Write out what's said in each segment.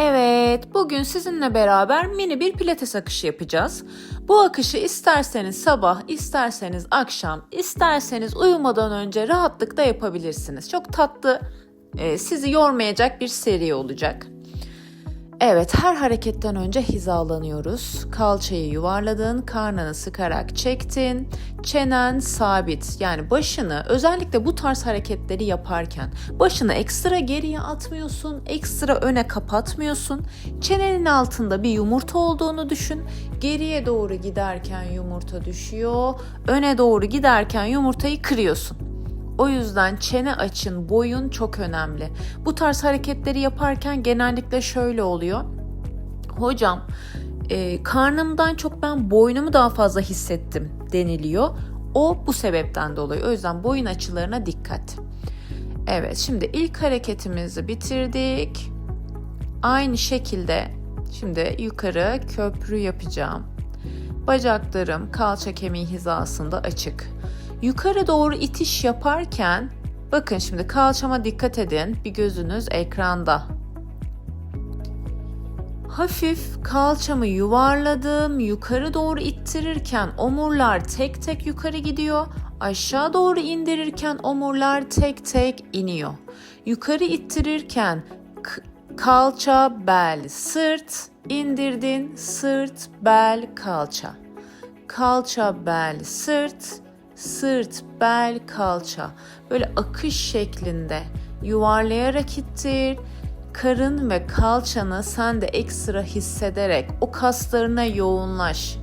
Evet, bugün sizinle beraber mini bir pilates akışı yapacağız. Bu akışı isterseniz sabah, isterseniz akşam, isterseniz uyumadan önce rahatlıkla yapabilirsiniz. Çok tatlı, e, sizi yormayacak bir seri olacak. Evet, her hareketten önce hizalanıyoruz. Kalçayı yuvarladın, karnını sıkarak çektin. Çenen sabit. Yani başını özellikle bu tarz hareketleri yaparken başını ekstra geriye atmıyorsun, ekstra öne kapatmıyorsun. Çenenin altında bir yumurta olduğunu düşün. Geriye doğru giderken yumurta düşüyor. Öne doğru giderken yumurtayı kırıyorsun. O yüzden çene açın, boyun çok önemli. Bu tarz hareketleri yaparken genellikle şöyle oluyor. Hocam, e, karnımdan çok ben boynumu daha fazla hissettim deniliyor. O bu sebepten dolayı. O yüzden boyun açılarına dikkat. Evet, şimdi ilk hareketimizi bitirdik. Aynı şekilde şimdi yukarı köprü yapacağım. Bacaklarım kalça kemiği hizasında açık. Yukarı doğru itiş yaparken bakın şimdi kalçama dikkat edin. Bir gözünüz ekranda. Hafif kalçamı yuvarladım. Yukarı doğru ittirirken omurlar tek tek yukarı gidiyor. Aşağı doğru indirirken omurlar tek tek iniyor. Yukarı ittirirken kalça, bel, sırt, indirdin, sırt, bel, kalça. Kalça, bel, sırt, sırt, bel, kalça. Böyle akış şeklinde yuvarlayarak ittir. Karın ve kalçanı sen de ekstra hissederek o kaslarına yoğunlaş.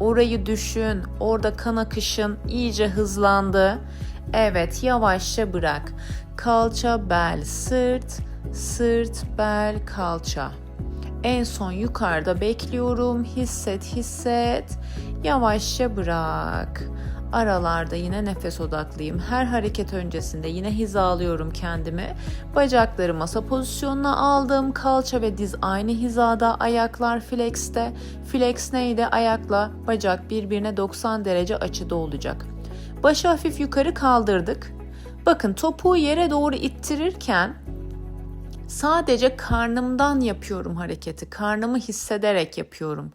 Orayı düşün. Orada kan akışın iyice hızlandı. Evet, yavaşça bırak. Kalça, bel, sırt, sırt, bel, kalça. En son yukarıda bekliyorum. Hisset, hisset. Yavaşça bırak. Aralarda yine nefes odaklıyım. Her hareket öncesinde yine hizalıyorum kendimi. Bacakları masa pozisyonuna aldım. Kalça ve diz aynı hizada. Ayaklar flexte. Flex neydi? Ayakla bacak birbirine 90 derece açıda olacak. Başı hafif yukarı kaldırdık. Bakın topuğu yere doğru ittirirken sadece karnımdan yapıyorum hareketi. Karnımı hissederek yapıyorum.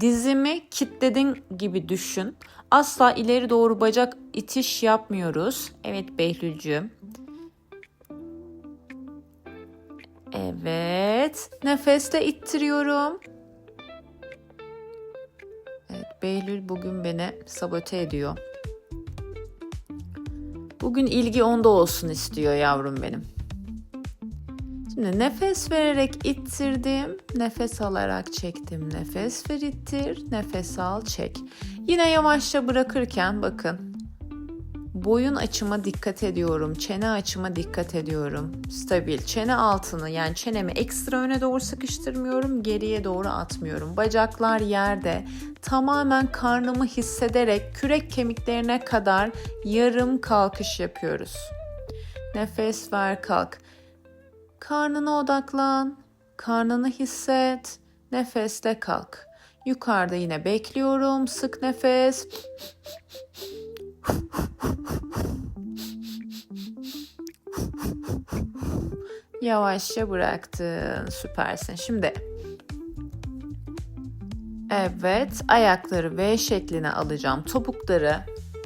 Dizimi kitledin gibi düşün. Asla ileri doğru bacak itiş yapmıyoruz. Evet Behlülcüğüm. Evet. Nefesle ittiriyorum. Evet Behlül bugün beni sabote ediyor. Bugün ilgi onda olsun istiyor yavrum benim. Şimdi nefes vererek ittirdim, nefes alarak çektim. Nefes ver ittir, nefes al çek. Yine yavaşça bırakırken bakın boyun açıma dikkat ediyorum, çene açıma dikkat ediyorum. Stabil. Çene altını yani çenemi ekstra öne doğru sıkıştırmıyorum, geriye doğru atmıyorum. Bacaklar yerde. Tamamen karnımı hissederek kürek kemiklerine kadar yarım kalkış yapıyoruz. Nefes ver kalk. Karnına odaklan. Karnını hisset. Nefesle kalk. Yukarıda yine bekliyorum. Sık nefes. Yavaşça bıraktın. Süpersin. Şimdi Evet, ayakları V şekline alacağım. Topukları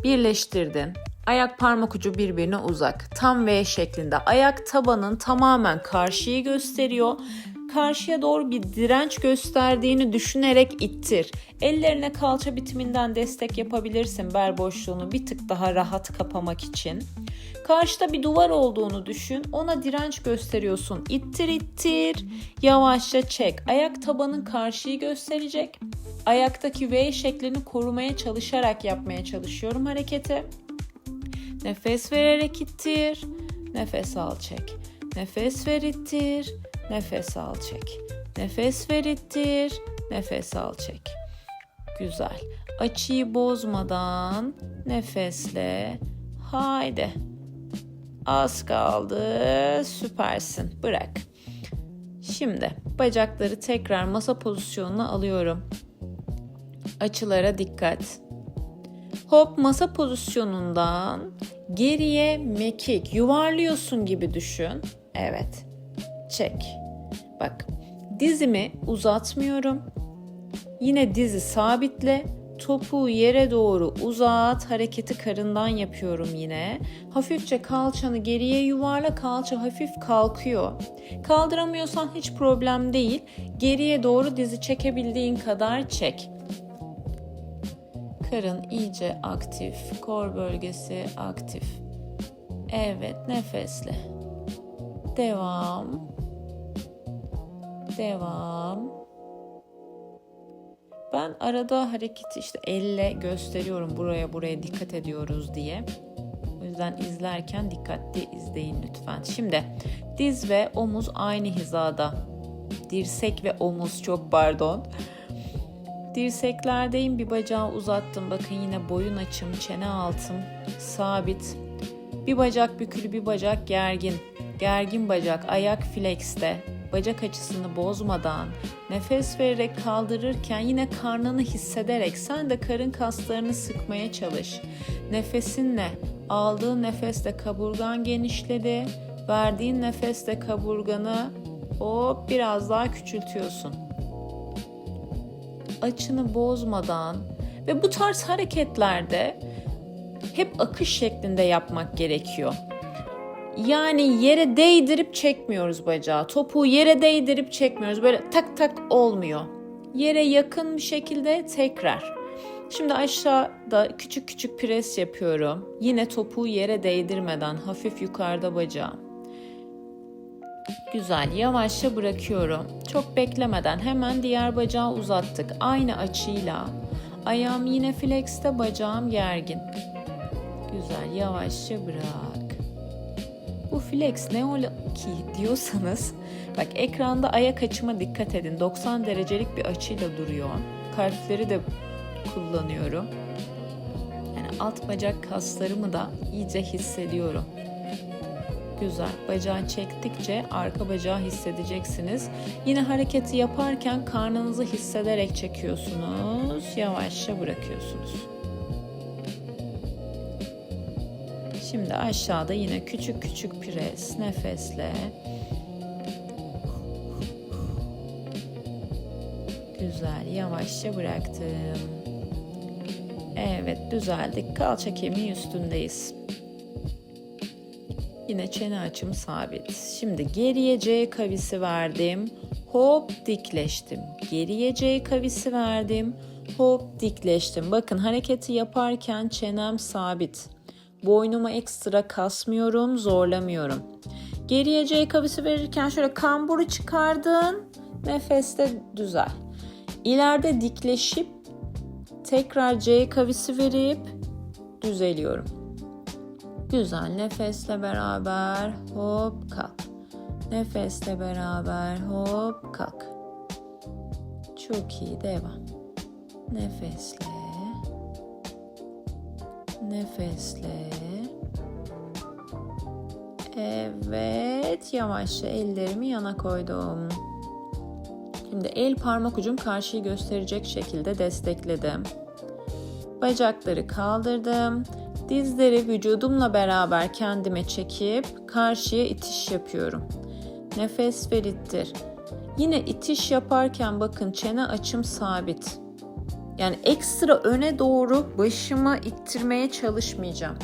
birleştirdin. Ayak parmak ucu birbirine uzak. Tam V şeklinde. Ayak tabanın tamamen karşıyı gösteriyor. Karşıya doğru bir direnç gösterdiğini düşünerek ittir. Ellerine kalça bitiminden destek yapabilirsin bel boşluğunu bir tık daha rahat kapamak için. Karşıda bir duvar olduğunu düşün. Ona direnç gösteriyorsun. İttir ittir. Yavaşça çek. Ayak tabanın karşıyı gösterecek. Ayaktaki V şeklini korumaya çalışarak yapmaya çalışıyorum hareketi. Nefes vererek ittir. Nefes al çek. Nefes ver ittir. Nefes al çek. Nefes ver ittir. Nefes al çek. Güzel. Açıyı bozmadan nefesle. Haydi. Az kaldı. Süpersin. Bırak. Şimdi bacakları tekrar masa pozisyonuna alıyorum. Açılara dikkat. Hop masa pozisyonundan geriye mekik yuvarlıyorsun gibi düşün. Evet. Çek. Bak Dizimi uzatmıyorum. Yine dizi sabitle. Topuğu yere doğru uzat. Hareketi karından yapıyorum yine. Hafifçe kalçanı geriye yuvarla. Kalça hafif kalkıyor. Kaldıramıyorsan hiç problem değil. Geriye doğru dizi çekebildiğin kadar çek. Karın iyice aktif. Kor bölgesi aktif. Evet nefesle. Devam. Devam. Ben arada hareketi işte elle gösteriyorum buraya buraya dikkat ediyoruz diye. O yüzden izlerken dikkatli izleyin lütfen. Şimdi diz ve omuz aynı hizada. Dirsek ve omuz çok pardon. Dirseklerdeyim bir bacağı uzattım. Bakın yine boyun açım, çene altım sabit. Bir bacak bükülü bir bacak gergin. Gergin bacak ayak flexte. Bacak açısını bozmadan nefes vererek kaldırırken yine karnını hissederek sen de karın kaslarını sıkmaya çalış. Nefesinle aldığın nefeste kaburgan genişledi. Verdiğin nefeste kaburganı hop biraz daha küçültüyorsun açını bozmadan ve bu tarz hareketlerde hep akış şeklinde yapmak gerekiyor. Yani yere değdirip çekmiyoruz bacağı. Topuğu yere değdirip çekmiyoruz. Böyle tak tak olmuyor. Yere yakın bir şekilde tekrar. Şimdi aşağıda küçük küçük pres yapıyorum. Yine topuğu yere değdirmeden hafif yukarıda bacağım. Güzel. Yavaşça bırakıyorum. Çok beklemeden hemen diğer bacağı uzattık. Aynı açıyla. Ayağım yine flexte, bacağım gergin. Güzel. Yavaşça bırak. Bu flex ne ola ki diyorsanız bak ekranda ayak açıma dikkat edin. 90 derecelik bir açıyla duruyor. Kalpleri de kullanıyorum. Yani alt bacak kaslarımı da iyice hissediyorum. Güzel. Bacağı çektikçe arka bacağı hissedeceksiniz. Yine hareketi yaparken karnınızı hissederek çekiyorsunuz. Yavaşça bırakıyorsunuz. Şimdi aşağıda yine küçük küçük pres nefesle. Güzel. Yavaşça bıraktım. Evet düzeldik. Kalça kemiği üstündeyiz. Yine çene açım sabit. Şimdi geriye C kavisi verdim. Hop dikleştim. Geriye C kavisi verdim. Hop dikleştim. Bakın hareketi yaparken çenem sabit. Boynumu ekstra kasmıyorum, zorlamıyorum. Geriye C kavisi verirken şöyle kamburu çıkardın. Nefeste düzel. İleride dikleşip tekrar C kavisi verip düzeliyorum. Güzel. Nefesle beraber hop kalk. Nefesle beraber hop kalk. Çok iyi. Devam. Nefesle. Nefesle. Evet. Yavaşça ellerimi yana koydum. Şimdi el parmak ucum karşıyı gösterecek şekilde destekledim. Bacakları kaldırdım. Dizleri vücudumla beraber kendime çekip karşıya itiş yapıyorum. Nefes ver ittir. Yine itiş yaparken bakın çene açım sabit. Yani ekstra öne doğru başımı ittirmeye çalışmayacağım.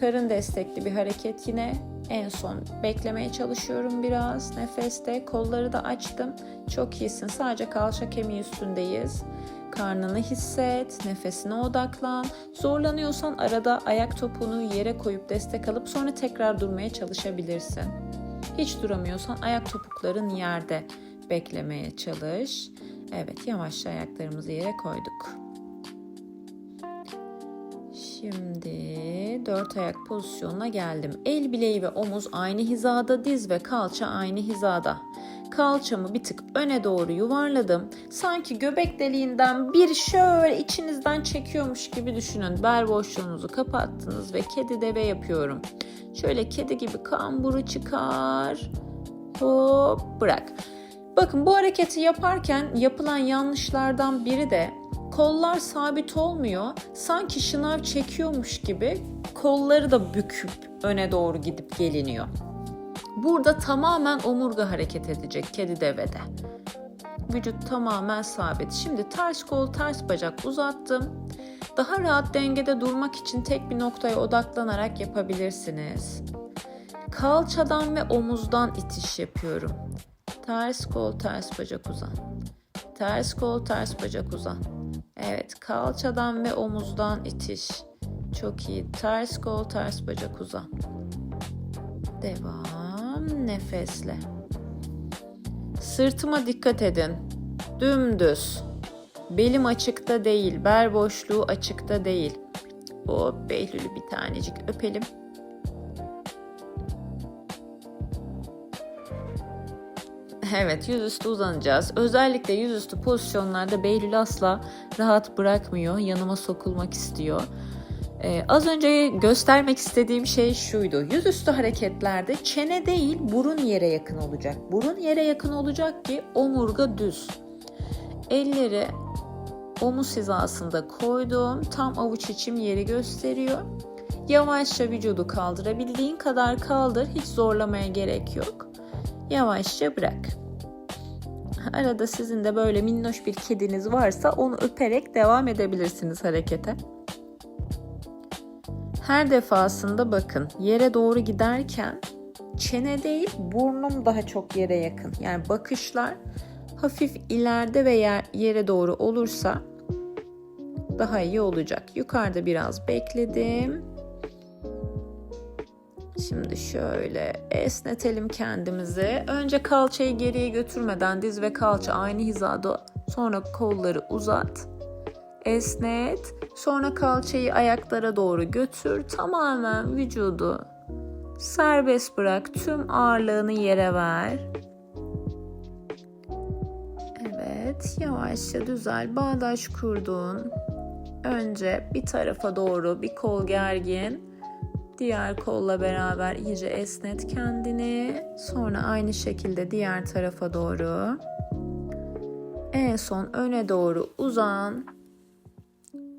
Karın destekli bir hareket yine en son beklemeye çalışıyorum biraz. Nefeste kolları da açtım. Çok iyisin. Sadece kalça kemiği üstündeyiz. Karnını hisset, nefesine odaklan. Zorlanıyorsan arada ayak topuğunu yere koyup destek alıp sonra tekrar durmaya çalışabilirsin. Hiç duramıyorsan ayak topukların yerde beklemeye çalış. Evet yavaşça ayaklarımızı yere koyduk. Şimdi dört ayak pozisyonuna geldim. El bileği ve omuz aynı hizada, diz ve kalça aynı hizada. Kalçamı bir tık öne doğru yuvarladım. Sanki göbek deliğinden bir şöyle içinizden çekiyormuş gibi düşünün. Bel boşluğunuzu kapattınız ve kedi deve yapıyorum. Şöyle kedi gibi kamburu çıkar. Hop bırak. Bakın bu hareketi yaparken yapılan yanlışlardan biri de kollar sabit olmuyor. Sanki şınav çekiyormuş gibi kolları da büküp öne doğru gidip geliniyor. Burada tamamen omurga hareket edecek kedi devede. Vücut tamamen sabit. Şimdi ters kol, ters bacak uzattım. Daha rahat dengede durmak için tek bir noktaya odaklanarak yapabilirsiniz. Kalçadan ve omuzdan itiş yapıyorum. Ters kol, ters bacak uzan. Ters kol, ters bacak uzan. Evet, kalçadan ve omuzdan itiş. Çok iyi. Ters kol, ters bacak uzan. Devam. Nefesle. Sırtıma dikkat edin. Dümdüz. Belim açıkta değil, bel boşluğu açıkta değil. O Behlül'ü bir tanecik öpelim. Evet yüzüstü uzanacağız. Özellikle yüzüstü pozisyonlarda Behlül asla rahat bırakmıyor. Yanıma sokulmak istiyor. Ee, az önce göstermek istediğim şey şuydu. Yüzüstü hareketlerde çene değil burun yere yakın olacak. Burun yere yakın olacak ki omurga düz. Elleri omuz hizasında koydum. Tam avuç içim yeri gösteriyor. Yavaşça vücudu kaldırabildiğin kadar kaldır. Hiç zorlamaya gerek yok. Yavaşça bırak. Arada sizin de böyle minnoş bir kediniz varsa onu öperek devam edebilirsiniz harekete. Her defasında bakın yere doğru giderken çene değil burnum daha çok yere yakın. Yani bakışlar hafif ileride ve yere doğru olursa daha iyi olacak. Yukarıda biraz bekledim. Şimdi şöyle esnetelim kendimizi. Önce kalçayı geriye götürmeden diz ve kalça aynı hizada. Sonra kolları uzat. Esnet. Sonra kalçayı ayaklara doğru götür. Tamamen vücudu serbest bırak. Tüm ağırlığını yere ver. Evet, yavaşça düzel. Bağdaş kurdun. Önce bir tarafa doğru bir kol gergin. Diğer kolla beraber iyice esnet kendini. Sonra aynı şekilde diğer tarafa doğru. En son öne doğru uzan.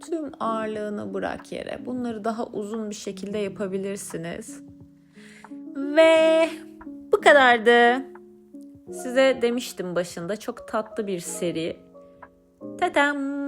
Tüm ağırlığını bırak yere. Bunları daha uzun bir şekilde yapabilirsiniz. Ve bu kadardı. Size demiştim başında çok tatlı bir seri. Tatam.